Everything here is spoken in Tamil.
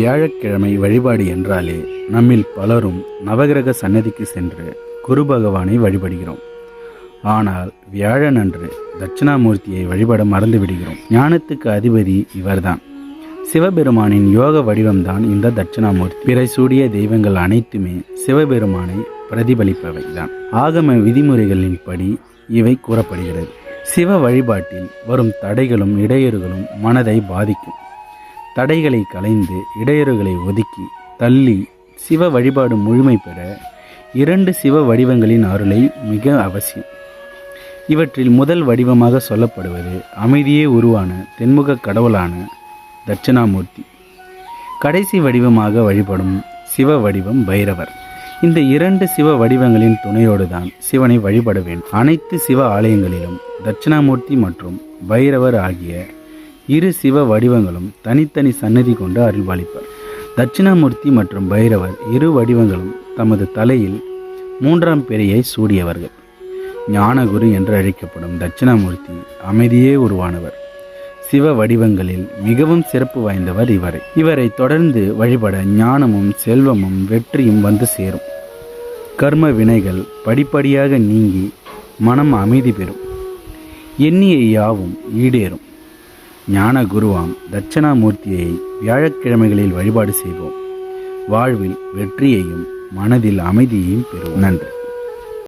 வியாழக்கிழமை வழிபாடு என்றாலே நம்மில் பலரும் நவகிரக சன்னதிக்கு சென்று குரு பகவானை வழிபடுகிறோம். ஆனால் வியாழனன்று தட்சிணாமூர்த்தியை வழிபட மறந்து விடுகிறோம். ஞானத்துக்கு அதிபதி இவர்தான். சிவபெருமானின் யோக வடிவம்தான் இந்த தட்சிணாமூர்த்தி. பிறை சூடிய தெய்வங்கள் அனைத்துமே சிவபெருமானை பிரதிபலிப்பவை தான் ஆகம விதிமுறைகளின்படி இவை கூறப்படுகிறது. சிவ வழிபாட்டில் வரும் தடைகளும் இடையூறுகளும் மனதை பாதிக்கும். தடைகளை களைந்து இடையூறுகளை ஒதுக்கி தள்ளி சிவ வழிபாடு முழுமை பெற இரண்டு சிவ வடிவங்களின் அருளை மிக அவசியம். இவற்றில் முதல் வடிவமாக சொல்லப்படுவது அமைதியே உருவான தென்முக கடவுளான தட்சிணாமூர்த்தி. கடைசி வடிவமாக வழிபடும் சிவ வடிவம் பைரவர். இந்த இரண்டு சிவ வடிவங்களின் துணையோடு தான் சிவனை வழிபட வேண்டும். அனைத்து சிவ ஆலயங்களிலும் தட்சிணாமூர்த்தி மற்றும் பைரவர் ஆகிய இரு சிவ வடிவங்களும் தனித்தனி சன்னதி கொண்டு அருள்பாலிப்பர் தட்சிணாமூர்த்தி மற்றும் பைரவர் இரு வடிவங்களும் தமது தலையில் மூன்றாம் பெரியை சூடியவர்கள். ஞானகுரு என்று அழைக்கப்படும் தட்சிணாமூர்த்தி அமைதியே உருவானவர். சிவ வடிவங்களில் மிகவும் சிறப்பு வாய்ந்தவர் இவரை. இவரை தொடர்ந்து வழிபட ஞானமும் செல்வமும் வெற்றியும் வந்து சேரும். கர்ம வினைகள் படிப்படியாக நீங்கி மனம் அமைதி பெறும். எண்ணிய யாவும் ஈடேறும். ஞான குருவாம் தட்சிணாமூர்த்தியை வியாழக்கிழமைகளில் வழிபாடு செய்வோம். வாழ்வில் வெற்றியையும் மனதில் அமைதியையும் பெறுவோம். நன்றி.